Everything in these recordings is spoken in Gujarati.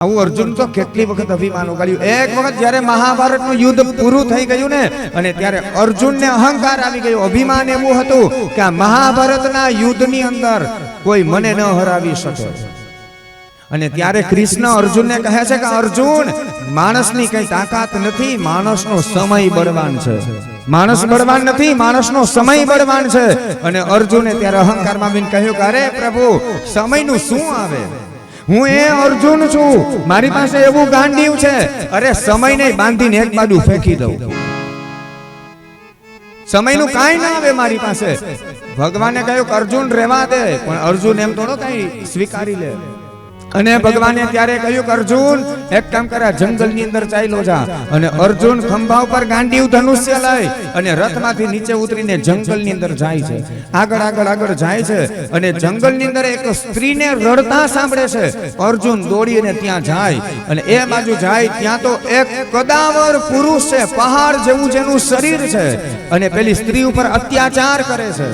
આવું અર્જુન તો કેટલી વખત અભિમાન ઉગાડ્યું? એક વખત જ્યારે મહાભારતનું યુદ્ધ પૂરું થઈ ગયું ને, અને ત્યારે અર્જુનને અહંકાર આવી ગયો. અભિમાન એવું હતું કે આ મહાભારતના યુદ્ધની અંદર કોઈ મને ન હરાવી શકે. અને ત્યારે કૃષ્ણ અર્જુનને કહે છે કે, અર્જુન, માણસની કઈ તાકાત નથી, માણસનો સમય બળવાન છે. માણસ બળવાન નથી, માણસનો સમય બળવાન છે. અને અર્જુને ત્યારે અહંકારમાં આવીને કહ્યું કે, અરે પ્રભુ, સમયનું શું આવે? હું એ અર્જુન છું. મારી પાસે એવું ગાંડીવ છે. અરે સમય નહીં, બાંધીને એક બાજુ ફેંકી દઉં. સમયનું કાંઈ ના આવે મારી પાસે. ભગવાને કહ્યું અર્જુન રહેવા દે, પણ અર્જુન એમ થોડો કઈ સ્વીકારી લે. અને ભગવાને ત્યારે કહ્યું કે અર્જુન, એક કામ કરે જંગલની અંદર ચાલ્યો જા. અને અર્જુન ખંભા ઉપર ગાંડી ધનુષ્ય લઈ અને રથમાંથી નીચે ઉતરીને જંગલની અંદર જાય છે. આગળ આગળ આગળ જાય છે અને જંગલની અંદર એક સ્ત્રીને રડતા સાંભળે છે. અર્જુન દોડીને ત્યાં જાય અને એ બાજુ જાય, ત્યાં તો એક કદાવર પુરુષ છે, પહાડ જેવું જેનું શરીર છે અને પેલી સ્ત્રી ઉપર અત્યાચાર કરે છે.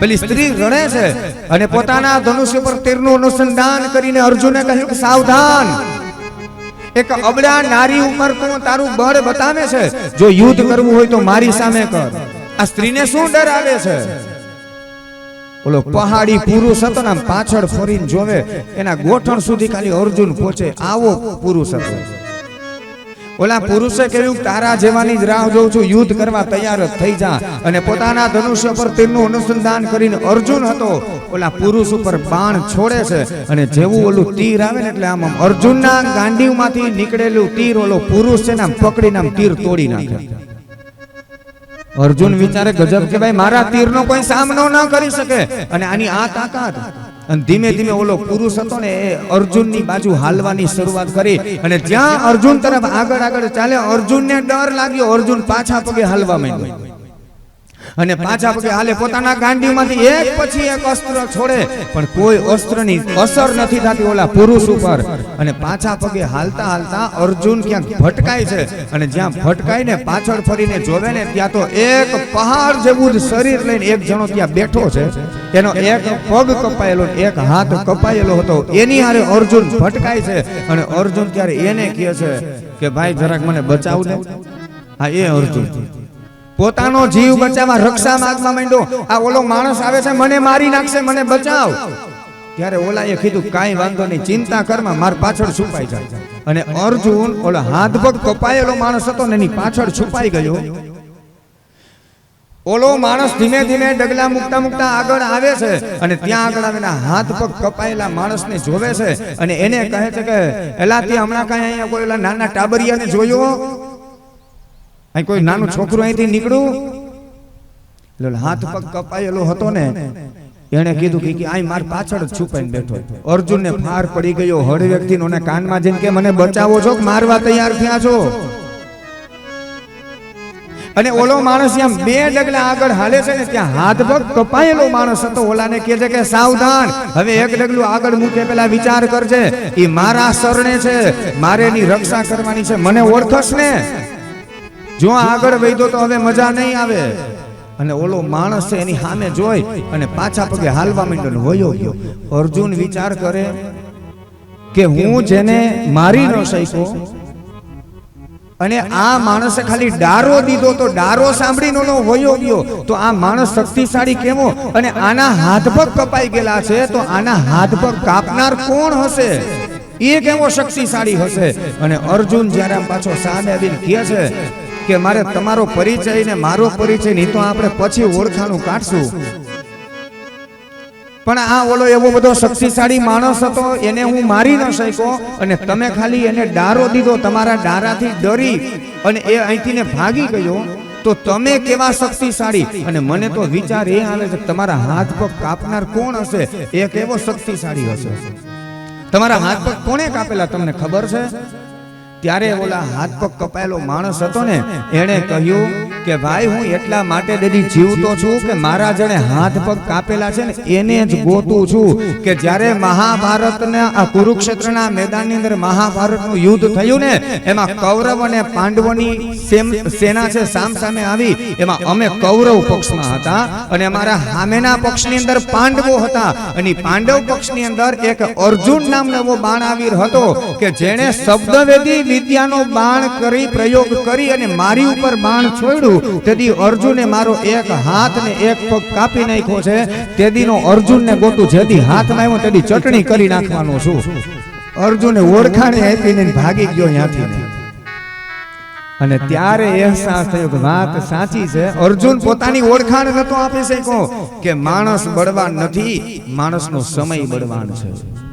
પેલી સ્ત્રી રણે છે અને પોતાના ધનુષ્ય પર તીરનું અનુસંધાન કરીને અર્જુને કહ્યું સાવધાન. એક અબળા નારી ઉપર તું તારું બળ બતાવે છે. જો યુદ્ધ કરવું હોય તો મારી સામે કર. આ સ્ત્રીને શું ડર આવે છે? ઓલો પહાડી પુરુષ હતો ને પાછળ ફરીને જોવે, એના ગોઠણ સુધી ખાલી અર્જુન પહોંચે, આવો પુરુષ હતો. ઓલા પુરુષે કહ્યું તારા જેવાની જ રાહ જોઉં છું યુદ્ધ કરવા તૈયાર થઈ જા. અને પોતાના ધનુષ્ય પર તીરનું અનુસંધાન કરીને અર્જુન હતો. ઓલા પુરુષ ઉપર બાણ છોડે છે અને જેવું ઓલું તીર આવે ને એટલે આમ અર્જુનના ગાંડીવમાંથી નીકળેલું તીર ઓલો પુરુષ છે ને આમ પકડીને આમ તીર તોડી નાખે. અર્જુન વિચારે ગજબ કે ભાઈ મારા તીરનો કોઈ સામનો ન કરી શકે. અને આની આ તાકાત. અને ધીમે ધીમે ઓલો પુરુષ હતો ને, એ અર્જુનની બાજુ હાલવાની શરૂઆત કરી. અને જ્યાં અર્જુન તરફ આગળ આગળ ચાલે અર્જુનને ડર લાગ્યો. અર્જુન પાછા પગે હાલવા માંડ્યો. અને પાછા પગે હાલે પોતાના ગાંડીમાંથી એક પછી એક અસ્ત્ર છોડે પણ કોઈ અસ્ત્રની અસર નથી થતી ઓલા પુરુષ ઉપર. અને પાછા પગે હાલતા હાલતા અર્જુન ક્યાંક ભટકાય છે. અને જ્યાં ભટકાય ને પાછળ ફરીને જોવે ને ત્યાં તો એક પહાડ જેવું જ શરીર લઈને એક જણો ત્યાં બેઠો છે. એનો એક પગ કપાયેલો એક હાથ કપાયેલો હતો. એની હારે અર્જુન ભટકાય છે. અને અર્જુન ત્યારે એને કહે છે કે ભાઈ જરાક મને બચાવ ને હા એ અર્જુન. પોતાનો જીવ બચાવવા રક્ષા માંગવા માંડ્યો. આ ઓલો માણસ આવે છે મને મારી નાખશે મને બચાવ. ત્યારે ઓલાએ કીધું કાંઈ વાંધો નહીં ચિંતા કરમાં માર પાછળ છુપાઈ જાય અને અર્જુન ઓલો હાથ પગ કપાયેલો માણસ હતો ને એની પાછળ છુપાઈ ગયો. ઓલો માણસ ધીમે ધીમે ડગલા મુકતા મુકતા આગળ આવે છે અને ત્યાં આગળ આવેલા હાથ પગ કપાયેલા માણસને જોવે છે અને એને કહે છે કે એલા તે હમણાં કાંઈ અહીંયા કોઈ નાના ટાબરિયાને જોયો? અહીં કોઈ નાનું છોકરું અહીંથી નીકળ્યું? એટલે હાથ પગ કપાયેલો હતો ને? એણે કીધું કે આ માર પાછળ જ છુપાઈને બેઠો અર્જુનને ફાર પડી ગયો. હળ વ્યક્તિનો ને કાનમાં જઈને કે મને બચાવો છો કે મારવા તૈયાર થયા છો? અને ઓલો માણસ ત્યાં બે ડગલા આગળ હાલે છે ને ત્યાં હાથ પગ કપાયેલો માણસ હતો. ઓલાને કહે છે કે સાવધાન હવે એક ડગલું આગળ મૂકે પેલા વિચાર કરજે. એ મારા શરણે છે. મારે એની રક્ષા કરવાની છે. મને ઓળખશ ને જો આગળ વૈધો તો હવે મજા નહીં આવે. અને ઓલો માણસ છે એની સામે જોઈ અને પાછા પગે હાલવા માંડ્યો હોયો ગયો. અર્જુન વિચાર કરે કે હું જેને મારી ન શક્યો અને આ માણસે ખાલી ડારો દીધો તો ડારો સાંભળીને નો વયો ગયો, તો આ માણસ શક્તિશાળી કેવો? અને આના હાથ પગ કપાઈ ગયેલા છે, તો આના હાથ પગ કાપનાર કોણ હશે? એ કેવો શક્તિશાળી હશે? અને અર્જુન જ્યારે પાછો સામે આવીને કહે છે કે મારે તમારો પરિચય ને મારો પરિચય નહીં તો આપણે પછી ઓળખાણું કાઢશું. પણ આ ઓલો એવો બધો શક્તિશાળી માણસ હતો, એને હું મારી ન શક્યો અને તમે ખાલી એને ડારો દીધો, તમારા ડારાથી ડરી અને એ અહીંથી ને ભાગી ગયો. તો તમે કેવા શક્તિશાળી? અને મને તો વિચાર એ આવે છે તમારા હાથ પગ કાપનાર કોણ હશે? એ કેવો શક્તિશાળી હશે. તમારા હાથ પગ કોણે કાપેલા, તમને ખબર છે? ત્યારે ઓલા હાથ પગ કપાયેલો માણસ હતો ને એણે કહ્યું કે ભાઈ, હું એટલા માટે દેદી જીવતો છું કે મારા જણે હાથ પગ કાપેલા છે ને એને જ ગોતું છું કે જ્યારે મહાભારતના આ કુરુક્ષેત્રના મેદાનની અંદર મહાભારતનું યુદ્ધ થયું ને, એમાં કૌરવ અને પાંડવોની સેના છે, સામ સામે આવી, એમાં અમે કૌરવ પક્ષમાં હતા અને અમારા સામેના પક્ષની અંદર પાંડવો હતા અને પાંડવ પક્ષની અંદર એક અર્જુન નામનો એવો બાણાવીર હતો કે જેણે શબ્દવેદી વિદ્યાનો બાણ કરી, પ્રયોગ કરી અને મારી ઉપર બાણ છોડ્યું. તેથી અર્જુને મારો એક હાથ ને એક પગ કાપી નાખ્યો છે. તેદીનો અર્જુનને ગોતું જેથી હાથમાં આવ્યો તેથી ચટણી કરી નાખવાનો છું. અર્જુને ઓળખાણે આપીને ભાગી ગયો ત્યાંથી. અને ત્યારે અહેસાસ થયો કે વાત સાચી છે. અર્જુન પોતાની ઓળખાણ નતો આપી શક્યો કે માણસ બળવાન નથી, માણસનો સમય બળવાન છે.